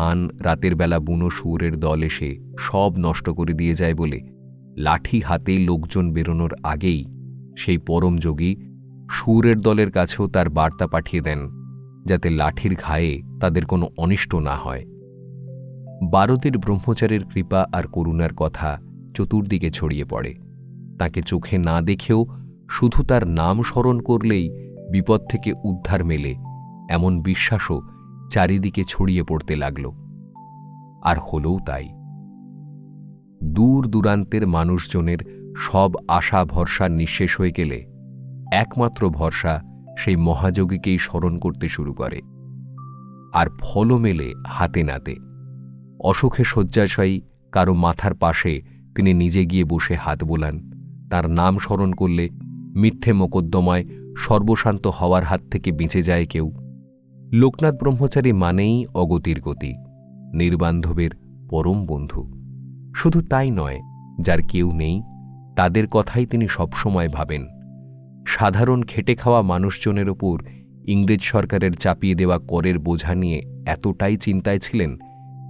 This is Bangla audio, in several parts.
ধান রাতের বেলা বুনো শুয়োরের দল এসে সব নষ্ট করে দিয়ে যায় বলে লাঠি হাতে লোকজন বেরোনোর আগেই সেই পরম যোগী সুরের দলের কাছেও তার বার্তা পাঠিয়ে দেন যাতে লাঠির ঘায়ে তাদের কোনো অনিষ্ট না হয়। বারতির ব্রহ্মচারের কৃপা আর করুণার কথা চতুর্দিকে ছড়িয়ে পড়ে। তাকে চোখে না দেখেও শুধু তার নাম স্মরণ করলেই বিপদ থেকে উদ্ধার মেলে, এমন বিশ্বাসও চারিদিকে ছড়িয়ে পড়তে লাগল। আর হলও তাই। দূর দূরান্তের মানুষজনের সব আশা ভরসা নিঃশেষ হয়ে গেলে একমাত্র ভরসা সেই মহাযোগীকেই স্মরণ করতে শুরু করে। আর ফলও মেলে হাতে নাতে। অসুখে শয্যাশয়ী কারও মাথার পাশে তিনি নিজে গিয়ে বসে হাত বোলান। তার নাম স্মরণ করলে মিথ্যে মোকদ্দমায় সর্বশান্ত হওয়ার হাত থেকে বেঁচে যায় কেউ। লোকনাথ ব্রহ্মচারী মানেই অগতির গতি, নির্বান্ধবের পরম বন্ধু। শুধু তাই নয়, যার কেউ নেই, তাদের কথাই তিনি সবসময় ভাবেন। সাধারণ খেটে খাওয়া মানুষজনের ওপর ইংরেজ সরকারের চাপিয়ে দেওয়া করের বোঝা নিয়ে এতটাই চিন্তায় ছিলেন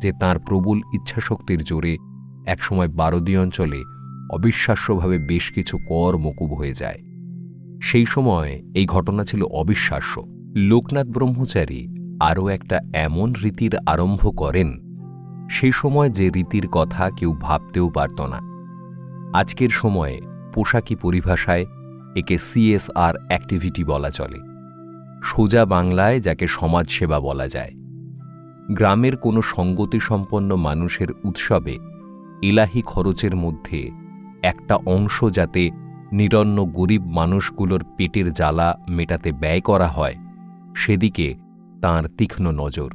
যে তার প্রবল ইচ্ছাশক্তির জোরে একসময় বারদী অঞ্চলে অবিশ্বাস্যভাবে বেশ কিছু কর মকুব হয়ে যায়। সেই সময় এই ঘটনা ছিল অবিশ্বাস্য। লোকনাথ ব্রহ্মচারী আরও একটা এমন রীতির আরম্ভ করেন সেই সময় যে রীতির কথা কেউ ভাবতেও পারত না। আজকের সময়ে পোশাকি পরিভাষায় একে সিএসআর অ্যাক্টিভিটি বলা চলে, সোজা বাংলায় যাকে সমাজসেবা বলা যায়। গ্রামের কোনো সঙ্গতিসম্পন্ন মানুষের উৎসবে এলাহি খরচের মধ্যে একটা অংশ যাতে নিরন্ন গরিব মানুষগুলোর পেটের জ্বালা মেটাতে ব্যয় করা হয় সেদিকে তার তীক্ষ্ণ নজর।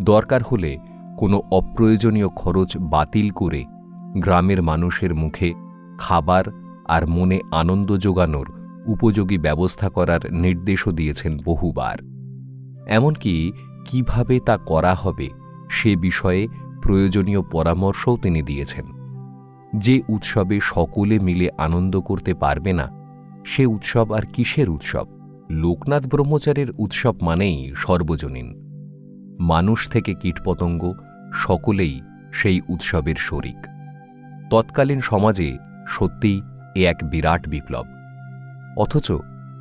দরকার হলে কোনো অপ্রয়োজনীয় খরচ বাতিল করে গ্রামের মানুষের মুখে খাবার আর মনে আনন্দ যোগানোর উপযোগী ব্যবস্থা করার নির্দেশও দিয়েছেন বহুবার। এমনকি কীভাবে তা করা হবে সে বিষয়ে প্রয়োজনীয় পরামর্শও তিনি দিয়েছেন। যে উৎসবে সকলে মিলে আনন্দ করতে পারবে না, সে উৎসব আর কিসের উৎসব? লোকনাথ ব্রহ্মচারের উৎসব মানেই সর্বজনীন। মানুষ থেকে কীটপতঙ্গ সকলেই সেই উৎসবের শরিক। তৎকালীন সমাজে সত্যিই এ এক বিরাট বিপ্লব। অথচ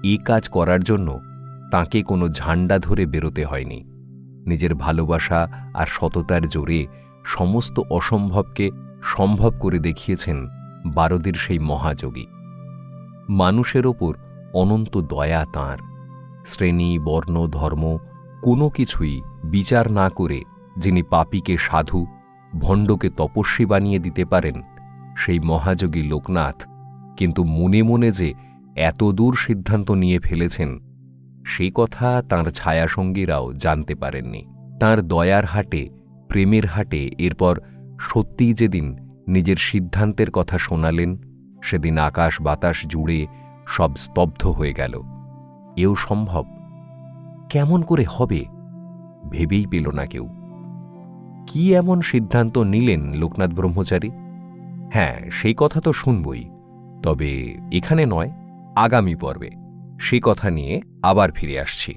এ কাজ করার জন্য তাকে কোনো ঝান্ডা ধরে বেরোতে হয়নি। নিজের ভালোবাসা আর সততার জোরে সমস্ত অসম্ভবকে সম্ভব করে দেখিয়েছেন বারদির সেই মহাযোগী। মানুষের ওপর অনন্ত দয়া তাঁর। শ্রেণি, বর্ণ, ধর্ম কোনো কিছুই বিচার না করে যিনি পাপীকে সাধু, ভণ্ডকে তপস্বী বানিয়ে দিতে পারেন, সেই মহাযোগী লোকনাথ কিন্তু মনে মনে যে এত দূর সিদ্ধান্ত নিয়ে ফেলেছেন সেই কথা তাঁর ছায়াসঙ্গীরাও জানতে পারেননি। তাঁর দয়ার হাটে, প্রেমের হাটে এরপর সত্যিই যেদিন নিজের সিদ্ধান্তের কথা শোনালেন, সেদিন আকাশ বাতাস জুড়ে সব স্তব্ধ হয়ে গেল। এও সম্ভব? কেমন করে হবে? ভেবেই পেল না কেউ। কি এমন সিদ্ধান্ত নিলেন লোকনাথ ব্রহ্মচারী? হ্যাঁ সেই কথা তো শুনবই, তবে এখানে নয়, আগামী পর্বে। সে কথা নিয়ে আবার ফিরে আসছি।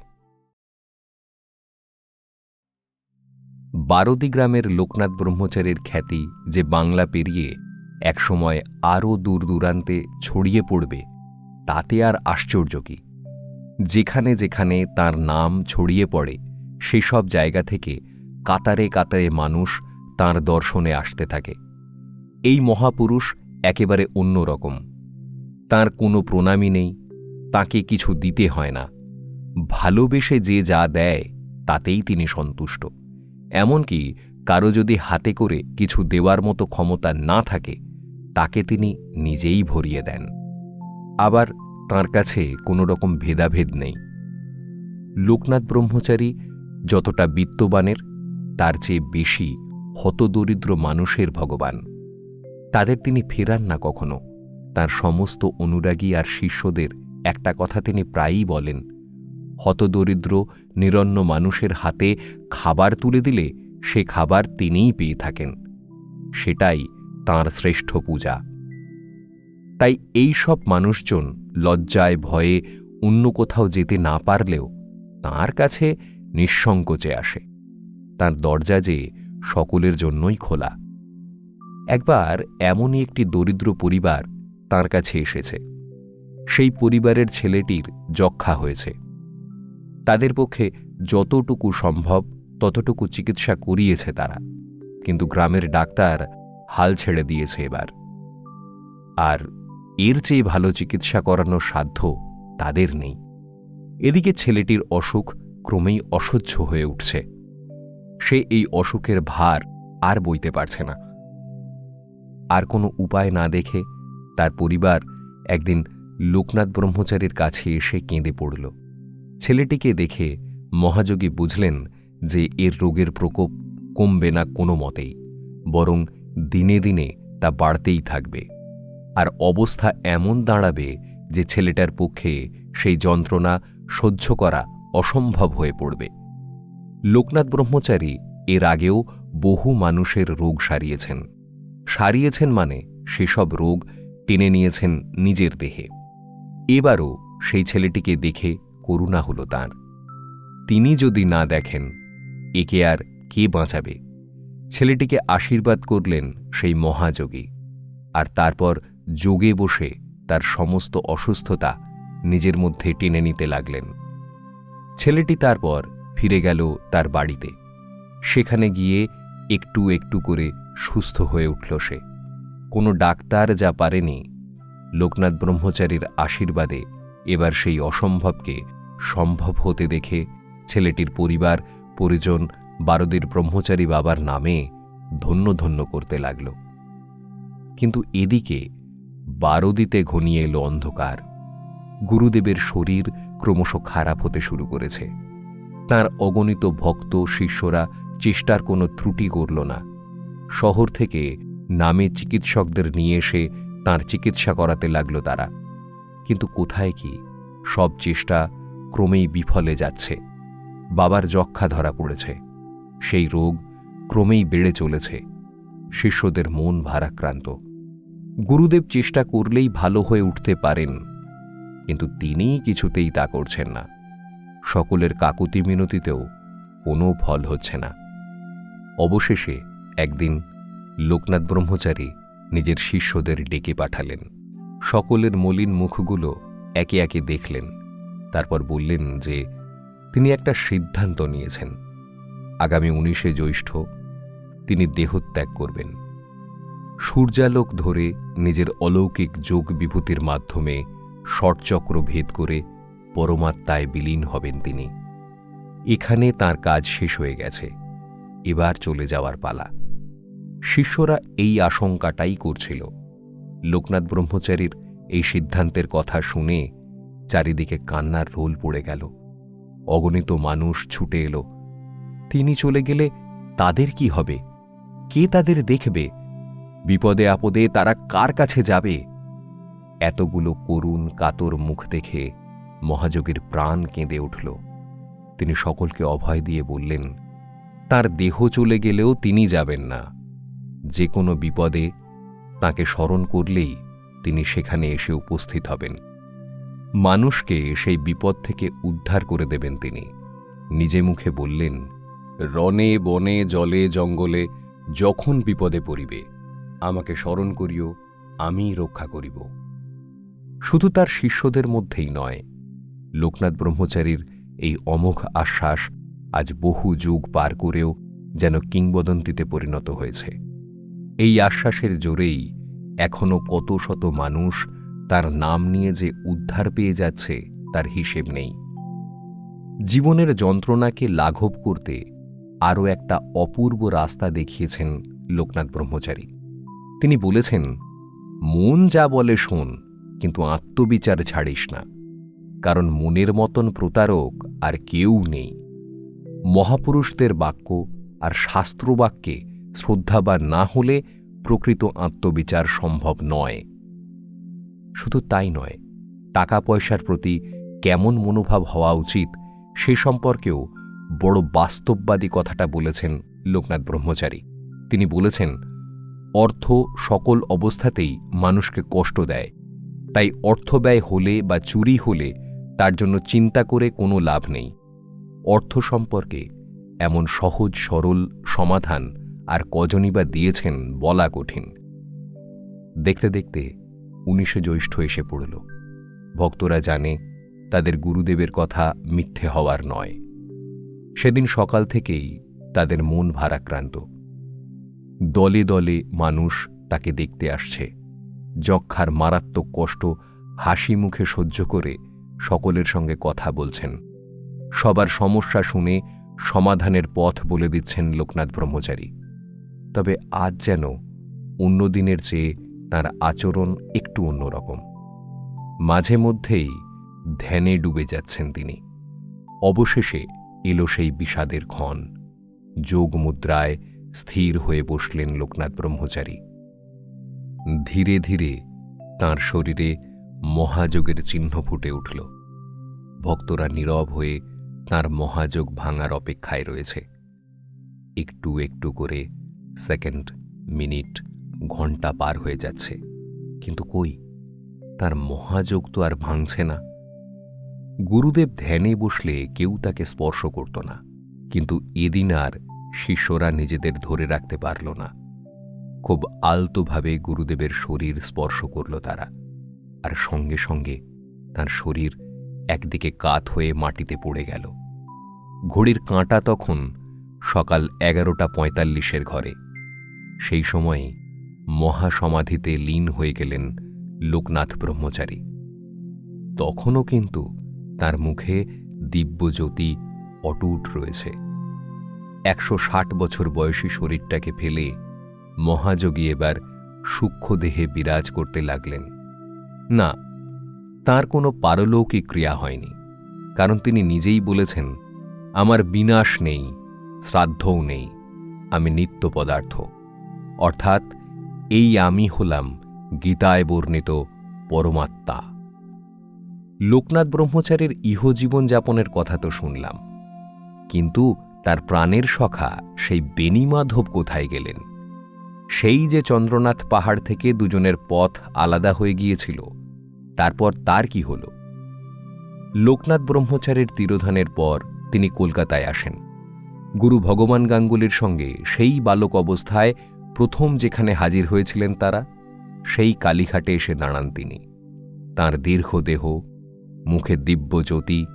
বারদি গ্রামের লোকনাথ ব্রহ্মচারীর খ্যাতি যে বাংলা পেরিয়ে একসময় আরও দূর দূরান্তে ছড়িয়ে পড়বে তাতে আর আশ্চর্য কি? যেখানে যেখানে তার নাম ছড়িয়ে পড়ে, সেসব জায়গা থেকে কাতারে কাতারে মানুষ তার দর্শনে আসতে থাকে। এই মহাপুরুষ একেবারে অন্যরকম তার কোনো প্রণামী নেই, তাকে কিছু দিতে হয় না। ভালোবেসে যে যা দেয়, তাতেই তিনি সন্তুষ্ট। এমনকি কারও যদি হাতে করে কিছু দেওয়ার মতো ক্ষমতা না থাকে, তাকে তিনি নিজেই ভরিয়ে দেন। আবার তার কাছে কোনো রকম ভেদাভেদ নেই। লোকনাথ ব্রহ্মচারী যতটা বিত্তবানের, তার চেয়ে বেশি হতদরিদ্র মানুষের ভগবান। তাদের তিনি ফেরান না কখনো। তার সমস্ত অনুরাগী আর শিষ্যদের একটা কথা তিনি প্রায়ই বলেন, হতদরিদ্র, নিরন্ন মানুষের হাতে খাবার তুলে দিলে সে খাবার তিনিই পেয়ে থাকেন। সেটাই তাঁর শ্রেষ্ঠ পূজা। তাই এই সব মানুষজন লজ্জায় ভয়ে অন্য কোথাও যেতে না পারলেও তাঁর কাছে নিঃসংকোচে আসে। তার দরজা যে সকলের জন্যই খোলা। একবার এমনই একটি দরিদ্র পরিবার তার কাছে এসেছে। সেই পরিবারের ছেলেটির যক্ষা হয়েছে। তাদের পক্ষে যতটুকু সম্ভব ততটুকু চিকিৎসা করিয়েছে তারা, কিন্তু গ্রামের ডাক্তার হাল ছেড়ে দিয়েছে এবার। আর এর চেয়ে ভালো চিকিৎসা করানোর সাধ্য তাদের নেই। এদিকে ছেলেটির অসুখ ক্রমেই অসহ্য হয়ে উঠছে। সে এই অসুখের ভার আর বইতে পারছে না। আর কোনো উপায় না দেখে তার পরিবার একদিন লোকনাথ ব্রহ্মচারীর কাছে এসে কেঁদে পড়ল। ছেলেটিকে দেখে মহাযোগী বুঝলেন যে এর রোগের প্রকোপ কমবে না কোনো মতেই, বরং দিনে দিনে তা বাড়তেই থাকবে। আর অবস্থা এমন দাঁড়াবে যে ছেলেটার পক্ষে সেই যন্ত্রণা সহ্য করা অসম্ভব হয়ে পড়বে। লোকনাথ ব্রহ্মচারী এর আগেও বহু মানুষের রোগ সারিয়েছেন। সারিয়েছেন মানে সেসব রোগ টেনে নিয়েছেন নিজের দেহে। এবারও সেই ছেলেটিকে দেখে করুণা হল তাঁর। তিনি যদি না দেখেন, একে আর কে বাঁচাবে? ছেলেটিকে আশীর্বাদ করলেন সেই মহাযোগী। আর তারপর যোগে বসে তার সমস্ত অসুস্থতা নিজের মধ্যে টেনে নিতে লাগলেন। ছেলেটি তারপর ফিরে গেল তার বাড়িতে। সেখানে গিয়ে একটু একটু করে সুস্থ হয়ে উঠল সে। কোনো ডাক্তার যা পারেনি, লোকনাথ ব্রহ্মচারীর আশীর্বাদে এবার সেই অসম্ভবকে সম্ভব হতে দেখে ছেলেটির পরিবার পরিজন বারদের ব্রহ্মচারী বাবার নামে ধন্য ধন্য করতে লাগল। কিন্তু এদিকে বারদিতে ঘনিয়ে এলো অন্ধকার। গুরুদেবের শরীর ক্রমশ খারাপ হতে শুরু করেছে। তার অগণিত ভক্ত, শিষ্যরা চেষ্টার কোনো ত্রুটি করল না। শহর থেকে নামে চিকিৎসকদের নিয়ে এসে তার চিকিৎসা করাতে লাগল তারা। কিন্তু কোথায় কি? সব চেষ্টা ক্রমেই বিফলে যাচ্ছে। বাবার যক্ষা ধরা পড়েছে। সেই রোগ ক্রমেই বেড়ে চলেছে। শিষ্যদের মন ভারাক্রান্ত। গুরুদেব চেষ্টা করলেই ভালো হয়ে উঠতে পারেন, কিন্তু তিনিই কিছুতেই তা করছেন না। সকলের কাকুতি মিনতিতেও কোনো ফল হচ্ছে না। অবশেষে একদিন লোকনাথ ব্রহ্মচারী নিজের শিষ্যদের ডেকে পাঠালেন। সকলের মলিন মুখগুলো একে একে দেখলেন, তারপর বললেন যে, তিনি একটা সিদ্ধান্ত নিয়েছেন। আগামী উনিশে জ্যৈষ্ঠ তিনি দেহত্যাগ করবেন। সূর্যালোক ধরে নিজের অলৌকিক যোগ বিভূতির মাধ্যমে ষটচক্র ভেদ করে পরমাত্মায় বিলীন হবেন তিনি। এখানে তার কাজ শেষ হয়ে গেছে। এবার চলে যাওয়ার পালা। শিষ্যরা এই আশঙ্কাটাই করছিল। লোকনাথ ব্রহ্মচারীর এই সিদ্ধান্তের কথা শুনে চারিদিকে কান্নার রোল পড়ে গেল। অগণিত মানুষ ছুটে এলো। তিনি চলে গেলে তাদের কি হবে? কে তাদের দেখবে? বিপদে আপদে তারা কার কাছে যাবে? এতগুলো করুণ কাতর মুখ দেখে মহাযোগীর প্রাণ কেঁদে উঠল। তিনি সকলকে অভয় দিয়ে বললেন, তার দেহ চলে গেলেও তিনি যাবেন না। যে কোনো বিপদে তাকে স্মরণ করলেই তিনি সেখানে এসে উপস্থিত হবেন। মানুষকে সেই বিপদ থেকে উদ্ধার করে দেবেন তিনি। নিজে মুখে বললেন রনে বনে জলে জঙ্গলে যখন বিপদে পড়িবে আমাকে স্মরণ করিও আমিই রক্ষা করিব। শুধু তার শিষ্যদের মধ্যেই নয়, লোকনাথ ব্রহ্মচারীর এই অমোঘ আশ্বাস আজ বহু যুগ পার করেও যেন কিংবদন্তিতে পরিণত হয়েছে। এই আশ্বাসের জোরেই এখনও কত শত মানুষ তার নাম নিয়ে যে উদ্ধার পেয়ে যাচ্ছে তার হিসেব নেই। জীবনের যন্ত্রণাকে লাঘব করতে আরও একটা অপূর্ব রাস্তা দেখিয়েছেন লোকনাথ ব্রহ্মচারী। তিনি বলেছেন, মন যা বলে শোন, কিন্তু আত্মবিচার ছাড়িস না, কারণ মনের মতন প্রতারক আর কেউ নেই। মহাপুরুষদের বাক্য আর শাস্ত্রবাক্যে শ্রদ্ধাবান না হলে প্রকৃত আত্মবিচার সম্ভব নয়। শুধু তাই নয় টাকা পয়সার প্রতি কেমন মনোভাব হওয়া উচিত সে সম্পর্কেও বড় বাস্তববাদী কথাটা বলেছেন লোকনাথ ব্রহ্মচারী। তিনি বলেছেন অর্থ সকল অবস্থাতেই মানুষকে কষ্ট দেয়। তাই অর্থ ব্যয় হলে বা চুরি হলে তার জন্য চিন্তা করে কোনো লাভ নেই। অর্থ সম্পর্কে এমন সহজ, সরল সমাধান আর কজনই বা দিয়েছেন বলা কঠিন। দেখতে দেখতে উনিশে জ্যৈষ্ঠ এসে পড়ল। ভক্তরা জানে তাদের গুরুদেবের কথা মিথ্যে হওয়ার নয়। সেদিন সকাল থেকেই তাদের মন ভারাক্রান্ত। দলে দলে মানুষ তাকে দেখতে আসছে। যক্ষার মারাত্মক কষ্ট হাসি মুখে সহ্য করে সকলের সঙ্গে কথা বলছেন। সবার সমস্যা শুনে সমাধানের পথ বলে দিচ্ছেন লোকনাথ ব্রহ্মচারী। তবে আজ যেন অন্য দিনের চেয়ে তার আচরণ একটু অন্যরকম মাঝে মধ্যেই ধ্যানে ডুবে যাচ্ছেন তিনি। অবশেষে এলো সেই বিষাদের ক্ষণ। যোগ মুদ্রায় স্থির হয়ে বসলেন লোকনাথ ব্রহ্মচারী। ধীরে ধীরে তার শরীরে মহাযোগের চিহ্ন ফুটে উঠল। ভক্তরা নীরব হয়ে তার মহাযোগ ভাঙার অপেক্ষায় রয়েছে। একটু একটু করে সেকেন্ড, মিনিট ঘণ্টা পার হয়ে যাচ্ছে। কিন্তু কই? তার মহাযোগ তো আর ভাঙছে না। গুরুদেব ধ্যানে বসলে কেউ তাকে স্পর্শ করত না। কিন্তু এদিন আর শিষ্যরা নিজেদের ধরে রাখতে পারল না। খুব আলতোভাবে গুরুদেবের শরীর স্পর্শ করল তারা, আর সঙ্গে সঙ্গে তার শরীর একদিকে কাত হয়ে মাটিতে পড়ে গেল। ঘড়ির কাঁটা তখন সকাল এগারোটা পঁয়তাল্লিশের ঘরে। সেই সময়ে মহাসমাধিতে লীন হয়ে গেলেন লোকনাথ ব্রহ্মচারী। তখনও কিন্তু তার মুখে দিব্যজ্যোতি অটুট রয়েছে। একশো ষাট বছর বয়সী শরীরটাকে ফেলে মহাযোগী এবার সূক্ষ্ম দেহে বিরাজ করতে লাগলেন। না, তার কোনো পারলৌকিক ক্রিয়া হয়নি, কারণ তিনি নিজেই বলেছেন, আমার বিনাশ নেই, শ্রাদ্ধও নেই, আমি নিত্য পদার্থ। অর্থাৎ, এই আমি হলাম গীতায় বর্ণিত পরমাত্মা। লোকনাথ ব্রহ্মচারীর ইহজীবন যাপনের কথা তো শুনলাম, কিন্তু তার প্রাণের সখা সেই বেণীমাধব কোথায় গেলেন? সেই যে চন্দ্রনাথ পাহাড় থেকে দুজনের পথ আলাদা হয়ে গিয়েছিল, তারপর তার কি হল? লোকনাথ ব্রহ্মচারীর তিরোধানের পর তিনি কলকাতায় আসেন। গুরু ভগবান গাঙ্গুলির সঙ্গে সেই বালক অবস্থায় প্রথম যেখানে হাজির হয়েছিলেন তারা, সেই কালীঘাটে এসে দাঁড়ান তিনি। তাঁর দীর্ঘ দেহ মুখে দিব্য জ্যোতি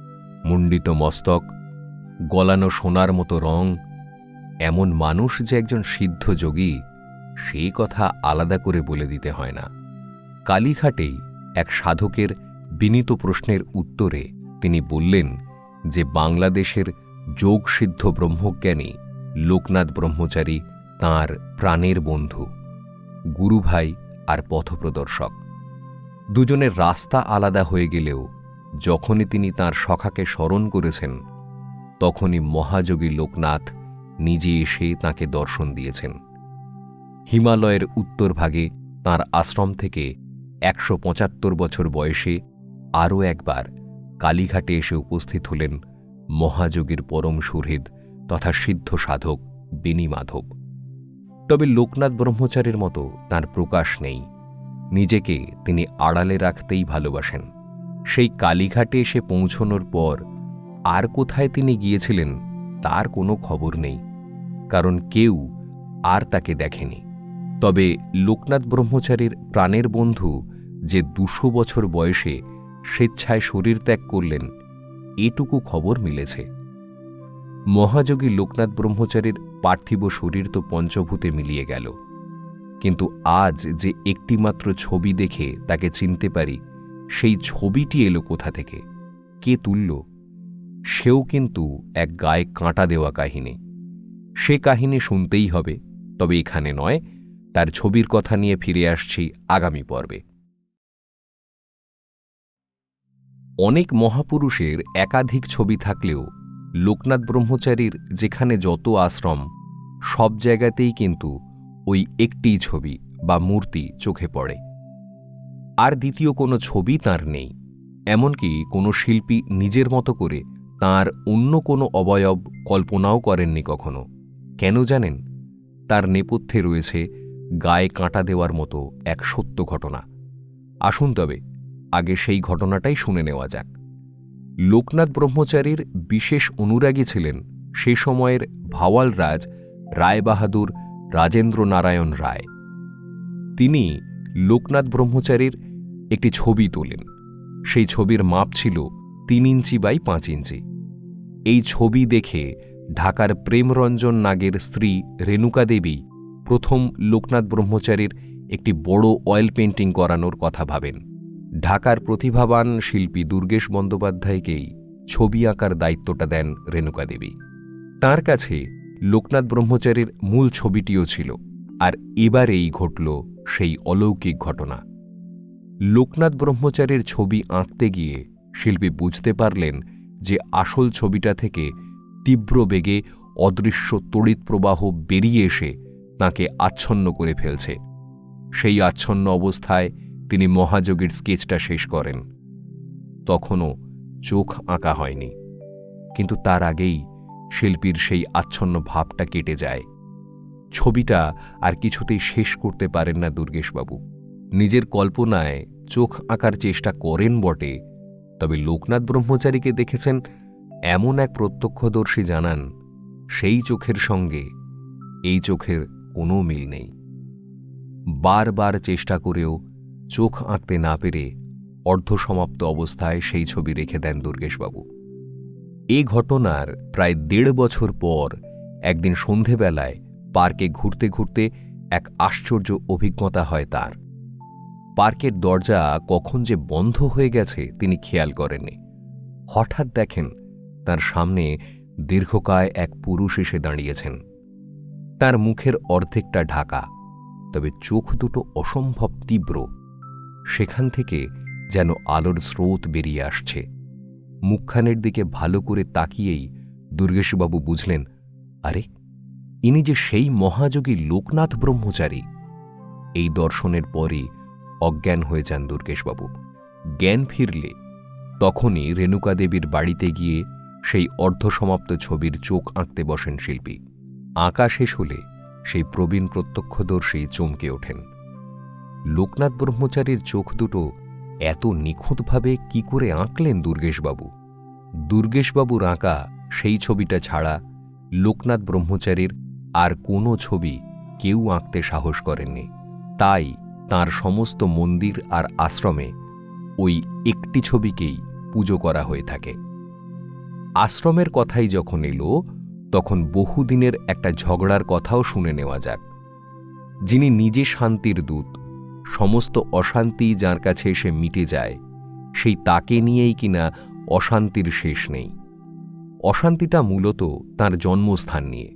মুণ্ডিত মস্তক গলানো সোনার মতো রং, এমন মানুষ যে একজন সিদ্ধ যোগী, সেই কথা আলাদা করে বলে দিতে হয় না। কালীঘাটেই এক সাধকের বিনীত প্রশ্নের উত্তরে তিনি বললেন যে, বাংলাদেশের যোগসিদ্ধ ব্রহ্মজ্ঞানী লোকনাথ ব্রহ্মচারী তার প্রাণের বন্ধু, গুরুভাই আর পথপ্রদর্শক। দুজনের রাস্তা আলাদা হয়ে গেলেও যখনই তিনি তার সখাকে স্মরণ করেছেন তখনই মহাযোগী লোকনাথ নিজে এসে তাকে দর্শন দিয়েছেন। হিমালয়ের উত্তরভাগে তার আশ্রম থেকে একশো পঁচাত্তর বছর বয়সে আরও একবার কালীঘাটে এসে উপস্থিত হলেন মহাযোগীর পরম সুহৃদ তথা সিদ্ধ সাধক বেণী মাধব। তবে লোকনাথ ব্রহ্মচারীর মতো তার প্রকাশ নেই। নিজেকে তিনি আড়ালে রাখতেই ভালোবাসেন। সেই কালীঘাটে এসে পৌঁছনোর পর আর কোথায় তিনি গিয়েছিলেন তার কোনো খবর নেই, কারণ কেউ আর তাকে দেখেনি। তবে লোকনাথ ব্রহ্মচারীর প্রাণের বন্ধু যে দুশো বছর বয়সে স্বেচ্ছায় শরীর ত্যাগ করলেন, এটুকু খবর মিলেছে। মহাযোগী লোকনাথ ব্রহ্মচারীর পার্থিব শরীর তো পঞ্চভূতে মিলিয়ে গেল। কিন্তু আজ যে একটিমাত্র ছবি দেখে তাকে চিনতে পারি, সেই ছবিটি এলো কোথা থেকে? কে তুলল? সেও কিন্তু এক গায়ে কাঁটা দেওয়া কাহিনী। সে কাহিনী শুনতেই হবে, তবে এখানে নয়, তার ছবির কথা নিয়ে ফিরে আসছি আগামী পর্বে। অনেক মহাপুরুষের একাধিক ছবি থাকলেও লোকনাথ ব্রহ্মচারীর যেখানে যত আশ্রম, সব জায়গাতেই কিন্তু ওই একটিই ছবি বা মূর্তি চোখে পড়ে। আর দ্বিতীয় কোনো ছবি তার নেই, এমনকি কোনো শিল্পী নিজের মতো করে তার অন্য কোনো অবয়ব কল্পনাও করেননি কখনো। কেন জানেন? তার নেপথ্যে রয়েছে গায়ে কাঁটা দেওয়ার মতো এক সত্য ঘটনা। আসুন তবে, আগে সেই ঘটনাটাই শুনে নেওয়া যাক। লোকনাথ ব্রহ্মচারীর বিশেষ অনুরাগী ছিলেন সে সময়ের ভাওয়াল রাজ রায়বাহাদুর রাজেন্দ্র নারায়ণ রায়। তিনি লোকনাথ ব্রহ্মচারীর একটি ছবি তোলেন। সেই ছবির মাপ ছিল তিন ইঞ্চি বাই পাঁচ ইঞ্চি। এই ছবি দেখে ঢাকার প্রেমরঞ্জন নাগের স্ত্রী রেণুকা দেবী প্রথম লোকনাথ ব্রহ্মচারীর একটি বড় অয়েল পেন্টিং করানোর কথা ভাবেন। ঢাকার প্রতিভাবান শিল্পী দুর্গেশ বন্দ্যোপাধ্যায়কেই ছবি আঁকার দায়িত্বটা দেন রেণুকা দেবী। তার কাছে লোকনাথ ব্রহ্মচারীর মূল ছবিটিও ছিল, আর এবারেই ঘটল সেই অলৌকিক ঘটনা। লোকনাথ ব্রহ্মচারীর ছবি আঁকতে গিয়ে শিল্পী বুঝতে পারলেন যে আসল ছবিটা থেকে তীব্র বেগে অদৃশ্য তড়িৎ প্রবাহ বেরিয়ে এসে তাঁকে আচ্ছন্ন করে ফেলছে। সেই আচ্ছন্ন অবস্থায় তিনি মহাযোগের স্কেচটা শেষ করেন। তখনও চোখ আঁকা হয়নি। কিন্তু তার আগেই শিল্পীর সেই আচ্ছন্ন ভাবটা কেটে যায়। ছবিটা আর কিছুতেই শেষ করতে পারেন না দুর্গেশবাবু। নিজের কল্পনায় চোখ আঁকার চেষ্টা করেন বটে তবে লোকনাথ ব্রহ্মচারীকে দেখেছেন এমন এক প্রত্যক্ষদর্শী জানান, সেই চোখের সঙ্গে এই চোখের কোনো মিল নেই। বারবার চেষ্টা করেও চোখ আঁকতে না পেরে অর্ধসমাপ্ত অবস্থায় সেই ছবি রেখে দেন দুর্গেশবাবু। এ ঘটনার প্রায় দেড় বছর পর একদিন সন্ধেবেলায় পার্কে ঘুরতে ঘুরতে এক আশ্চর্য অভিজ্ঞতা হয় তার। পার্কের দরজা কখন যে বন্ধ হয়ে গেছে তিনি খেয়াল করেননি। হঠাৎ দেখেন তার সামনে দীর্ঘকায় এক পুরুষ এসে দাঁড়িয়েছেন। তার মুখের অর্ধেকটা ঢাকা, তবে চোখ দুটো অসম্ভব তীব্র। সেখান থেকে যেন আলোর স্রোত বেরিয়ে আসছে। মুখখানের দিকে ভালো করে তাকিয়েই দুর্গেশবাবু বুঝলেন, আরে, ইনি যে সেই মহাযোগী লোকনাথ ব্রহ্মচারী! এই দর্শনের পরই অজ্ঞান হয়ে যান দুর্গেশবাবু। জ্ঞান ফিরলে তখনই রেণুকা দেবীর বাড়িতে গিয়ে সেই অর্ধসমাপ্ত ছবির চোখ আঁকতে বসেন শিল্পী। আঁকা শেষ হলে সেই প্রবীণ প্রত্যক্ষদর্শী চমকে ওঠেন। লোকনাথ ব্রহ্মচারীর চোখ দুটো এত নিখুঁতভাবে কি করে আঁকলেন দুর্গেশবাবু? দুর্গেশবাবুর আঁকা সেই ছবিটা ছাড়া লোকনাথ ব্রহ্মচারীর আর কোনো ছবি কেউ আঁকতে সাহস করেননি। তাই তার সমস্ত মন্দির আর আশ্রমে ওই একটি ছবিকেই পুজো করা হয়ে থাকে। আশ্রমের কথাই যখন এলো, তখন বহুদিনের একটা ঝগড়ার কথাও শুনে নেওয়া যাক। যিনি নিজে শান্তির দূত, সমস্ত অশান্তি যার কাছে এসে মিটে যায়, সেই তাকে নিয়েই কিনা অশান্তির শেষ নেই। অশান্তিটা মূলত তার জন্মস্থান নিয়ে,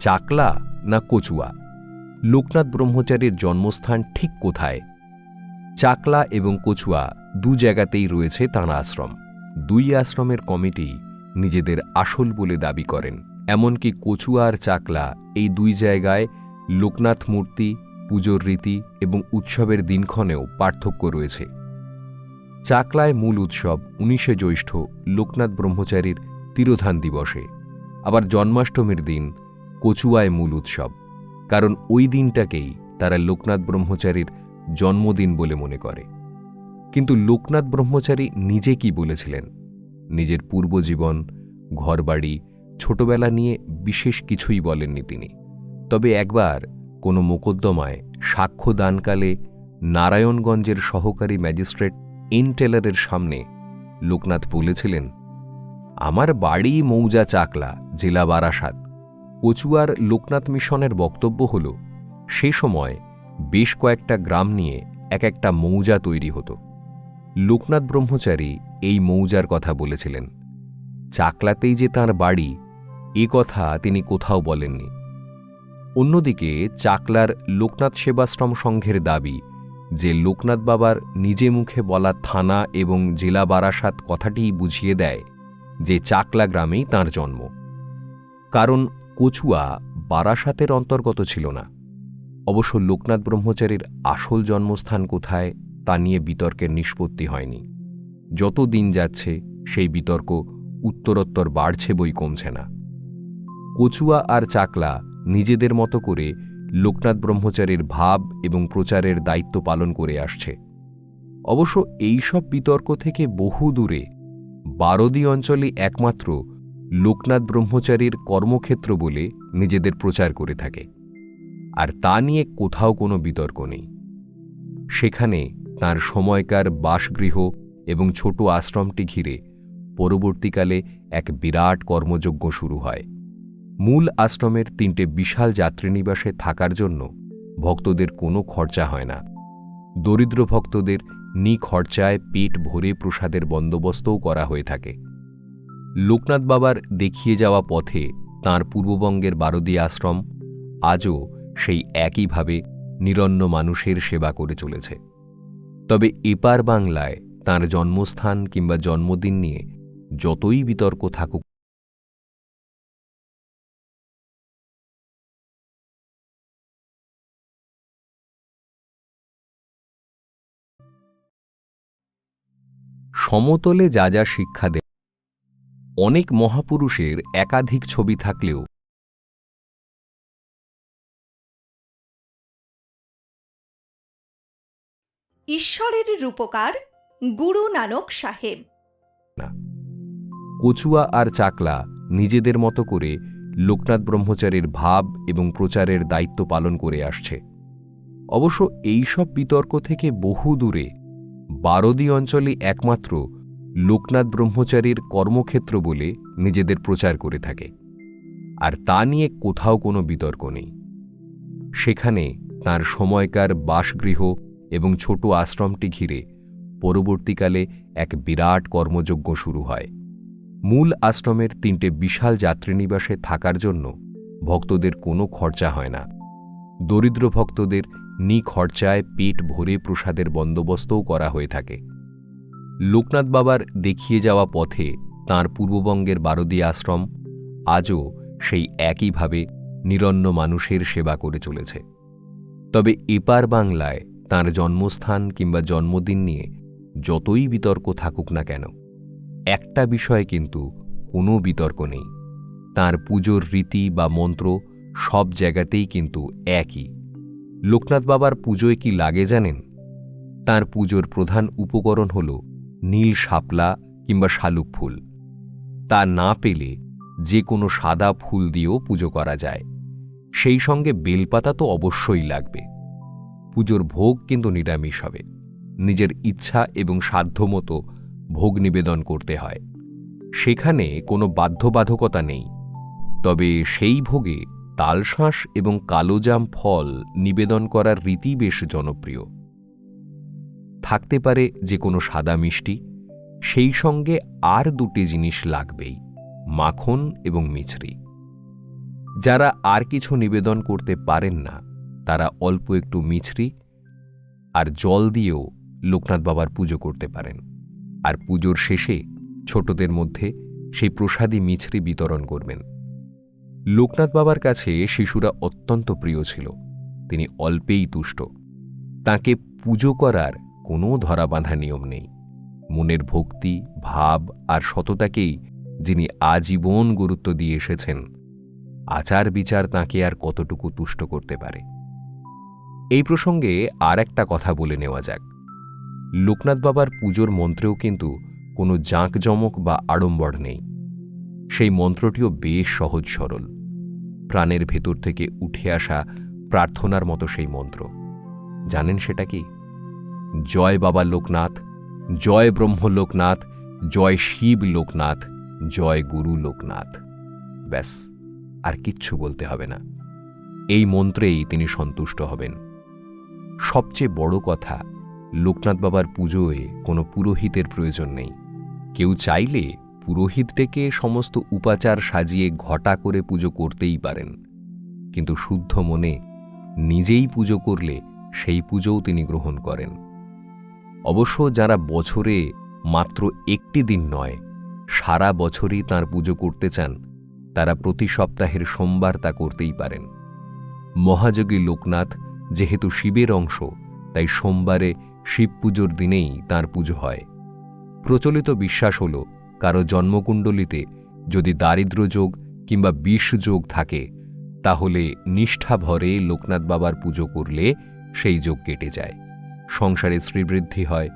চাকলা না কচুয়া। লোকনাথ ব্রহ্মচারীর জন্মস্থান ঠিক কোথায়? চাকলা এবং কচুয়া দু জায়গাতেই রয়েছে তাঁর আশ্রম। দুই আশ্রমের কমিটি নিজেদের আসল বলে দাবি করেন। এমনকি কচুয়া আর চাকলা এই দুই জায়গায় লোকনাথ মূর্তি, পুজোর রীতি এবং উৎসবের দিনক্ষণেও পার্থক্য রয়েছে। চাকলায় মূল উৎসব উনিশে জ্যৈষ্ঠ লোকনাথ ব্রহ্মচারীর তিরোধান দিবসে। আবার জন্মাষ্টমীর দিন কচুয়ায় মূল উৎসব। কারণ ওই দিনটাকেই তারা লোকনাথ ব্রহ্মচারীর জন্মদিন বলে মনে করে। কিন্তু লোকনাথ ব্রহ্মচারী নিজে কি বলেছিলেন? নিজের পূর্বজীবন, ঘরবাড়ি, ছোটবেলা নিয়ে বিশেষ কিছুই বলেননি তিনি। তবে একবার কোনো মোকদ্দমায় সাক্ষ্য দানকালে নারায়ণগঞ্জের সহকারী ম্যাজিস্ট্রেট এন টেলারের সামনে লোকনাথ বলেছিলেন, আমার বাড়ি মৌজা চাকলা, জেলা বারাসাত। কচুয়ার লোকনাথ মিশনের বক্তব্য হল, সে সময় বেশ কয়েকটা গ্রাম নিয়ে এক একটা মৌজা তৈরি হতো। লোকনাথ ব্রহ্মচারী এই মৌজার কথা বলেছিলেন। চাকলাতেই যে তার বাড়ি, এ কথা তিনি কোথাও বলেননি। অন্যদিকে চাকলার লোকনাথ সেবাশ্রম সংঘের দাবি যে লোকনাথ বাবার নিজে মুখে বলা থানা এবং জেলা বারাসাত কথাটিই বুঝিয়ে দেয় যে চাকলা গ্রামেই তার জন্ম। কারণ কচুয়া বারাসাতের অন্তর্গত ছিল না। অবশ্য লোকনাথ ব্রহ্মচারীর আসল জন্মস্থান কোথায় তা নিয়ে বিতর্কের নিষ্পত্তি হয়নি। যত দিন যাচ্ছে, সেই বিতর্ক উত্তরোত্তর বাড়ছে বই কমছে না। কচুয়া আর চাকলা নিজেদের মতো করে লোকনাথ ব্রহ্মচারীর ভাব এবং প্রচারের দায়িত্ব পালন করে আসছে। অবশ্য এই সব বিতর্ক থেকে বহু দূরে বারদি অঞ্চলে একমাত্র লোকনাথ ব্রহ্মচারীর কর্মক্ষেত্র বলে নিজেদের প্রচার করে থাকে। আর তা নিয়ে কোথাও কোনো বিতর্ক নেই। সেখানে তার সময়কার বাসগৃহ এবং ছোট আশ্রমটি ঘিরে পরবর্তীকালে এক বিরাট কর্মযজ্ঞ শুরু হয়। মূল আশ্রমের তিনটে বিশাল যাত্রীনিবাসে থাকার জন্য ভক্তদের কোনো খরচা হয় না। দরিদ্র ভক্তদের নিখরচায় পেট ভরে প্রসাদের বন্দোবস্তও করা হয়ে থাকে। লোকনাথ বাবার দেখিয়ে যাওয়া পথে তাঁর পূর্ববঙ্গের বারদী আশ্রম আজও সেই একইভাবে নিরন্ন মানুষের সেবা করে চলেছে। তবে এপার বাংলায় তাঁর জন্মস্থান কিংবা জন্মদিন নিয়ে যতই বিতর্ক থাকুক সমতলে যা যা শিক্ষা অনেক মহাপুরুষের একাধিক ছবি থাকলেও ঈশ্বরের রূপকার গুরু নানক সাহেব। কচুয়া আর চাকলা নিজেদের মতো করে লোকনাথ ব্রহ্মচারীর ভাব এবং প্রচারের দায়িত্ব পালন করে আসছে। অবশ্য এইসব বিতর্ক থেকে বহু দূরে বারদী অঞ্চলে একমাত্র লোকনাথ ব্রহ্মচারীর কর্মক্ষেত্র বলে নিজেদের প্রচার করে থাকে। আর তা নিয়ে কোথাও কোনো বিতর্ক নেই। সেখানে তার সময়কার বাসগৃহ এবং ছোট আশ্রমটি ঘিরে পরবর্তীকালে এক বিরাট কর্মযজ্ঞ শুরু হয়। মূল আশ্রমের তিনটে বিশাল যাত্রীনিবাসে থাকার জন্য ভক্তদের কোনো খরচা হয় না। দরিদ্র ভক্তদের নিখরচায় পেট ভরে প্রসাদের বন্দোবস্তও করা হয়ে থাকে। লোকনাথ বাবার দেখিয়ে যাওয়া পথে তাঁর পূর্ববঙ্গের বারদী আশ্রম আজও সেই একইভাবে নিরন্ন মানুষের সেবা করে চলেছে। তবে এপার বাংলায় তাঁর জন্মস্থান কিংবা জন্মদিন নিয়ে যতই বিতর্ক থাকুক না কেন, একটা বিষয়ে কিন্তু কোনো বিতর্ক নেই। তার পুজোর রীতি বা মন্ত্র সব জায়গাতেই কিন্তু একই। লোকনাথ বাবার পুজোয় কি লাগে জানেন? তার পুজোর প্রধান উপকরণ হল নীল শাপলা কিংবা শালুক ফুল। তা না পেলে যে কোনো সাদা ফুল দিয়েও পুজো করা যায়। সেই সঙ্গে বেলপাতা তো অবশ্যই লাগবে। পুজোর ভোগ কিন্তু নিরামিষ হবে। নিজের ইচ্ছা এবং সাধ্যমতো ভোগ নিবেদন করতে হয়। সেখানে কোনো বাধ্যবাধকতা নেই। তবে সেই ভোগে তালশাঁস এবং কালোজাম ফল নিবেদন করার রীতি বেশ জনপ্রিয়। থাকতে পারে যে কোনো সাদা মিষ্টি, সেই সঙ্গে আর দুটি জিনিস লাগবেই, মাখন এবং মিছরি। যারা আর কিছু নিবেদন করতে পারেন না, তারা অল্প একটু মিছরি আর জল দিয়েও লোকনাথ বাবার পুজো করতে পারেন। আর পুজোর শেষে ছোটদের মধ্যে সেই প্রসাদী মিছরি বিতরণ করবেন। লোকনাথ বাবার কাছে শিশুরা অত্যন্ত প্রিয় ছিল, তিনি অল্পেই তুষ্ট। তাকে পুজো করার কোনো ধরাবাঁধা নিয়ম নেই। মনের ভক্তি, ভাব আর সততাকেই যিনি আজীবন গুরুত্ব দিয়ে এসেছেন আচার বিচার তাঁকে আর কতটুকু তুষ্ট করতে পারে। এই প্রসঙ্গে আর একটা কথা বলে নেওয়া যাক। লোকনাথ বাবার পুজোর মন্ত্রেও কিন্তু কোনো জাঁকজমক বা আড়ম্বর নেই। সেই মন্ত্রটিও বেশ সহজ সরল। প্রাণের ভেতর থেকে উঠে আসা প্রার্থনার মতো সেই মন্ত্র। জানেন সেটা কি? জয় বাবা লোকনাথ, জয় ব্রহ্ম লোকনাথ, জয় শিব লোকনাথ, জয় গুরু লোকনাথ। ব্যাস, আর কিচ্ছু বলতে হবে না। এই মন্ত্রেই তিনি সন্তুষ্ট হবেন। সবচেয়ে বড় কথা, লোকনাথ বাবার পুজোয় কোনো পুরোহিতের প্রয়োজন নেই। কেউ চাইলে পুরোহিত ডেকে সমস্ত উপাচার সাজিয়ে ঘটা করে পুজো করতেই পারেন। কিন্তু শুদ্ধ মনে নিজেই পুজো করলে সেই পুজোও তিনি গ্রহণ করেন। অবশ্য যারা বছরে মাত্র একটি দিন নয়, সারা বছরই তার পুজো করতে চান, তারা প্রতি সপ্তাহের সোমবার তা করতেই পারেন। মহাযোগী লোকনাথ যেহেতু শিবের অংশ, তাই সোমবারে শিব পুজোর দিনেই তার পুজো হয়। প্রচলিত বিশ্বাস হল, কারও জন্মকুণ্ডলিতে যদি দারিদ্র যোগ কিংবা বিষ যোগ থাকে, তাহলে নিষ্ঠা ভরে লোকনাথ বাবার পুজো করলে সেই যোগ কেটে যায়। সংসারে শ্রীবৃদ্ধি হয়,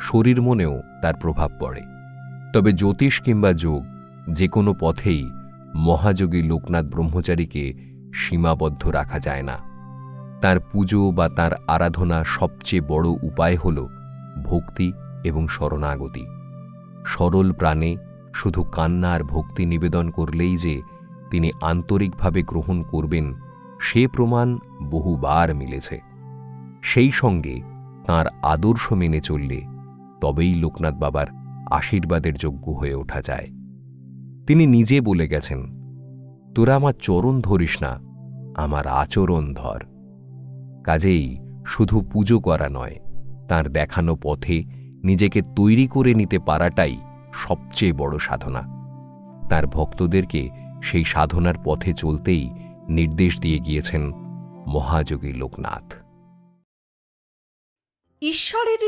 শরীর মনেও তার প্রভাব পড়ে। তবে জ্যোতিষ কিংবা যোগ যে কোনো পথেই মহাযোগী লোকনাথ ব্রহ্মচারীকে সীমাবদ্ধ রাখা যায় না। তার পুজো বা তার আরাধনা সবচেয়ে বড় উপায় হল ভক্তি এবং শরণাগতি। সরল প্রাণে শুধু কান্না আর ভক্তি নিবেদন করলেই যে তিনি আন্তরিকভাবে গ্রহণ করবেন, সে প্রমাণ বহুবার মিলেছে। সেই সঙ্গে তাঁর আদর্শ মেনে চললে তবেই লোকনাথ বাবার আশীর্বাদের যোগ্য হয়ে ওঠা যায়। তিনি নিজে বলে গেছেন, তোরা আমার চরণ ধরিস না, আমার আচরণ ধর। কাজেই শুধু পুজো করা নয়, তার দেখানো পথে নিজেকে তৈরি করে নিতে পারাটাই সবচেয়ে বড় সাধনা। তার ভক্তদেরকে সেই সাধনার পথে চলতেই নির্দেশ দিয়ে গিয়েছেন মহাযোগী লোকনাথ। ঈশ্বরের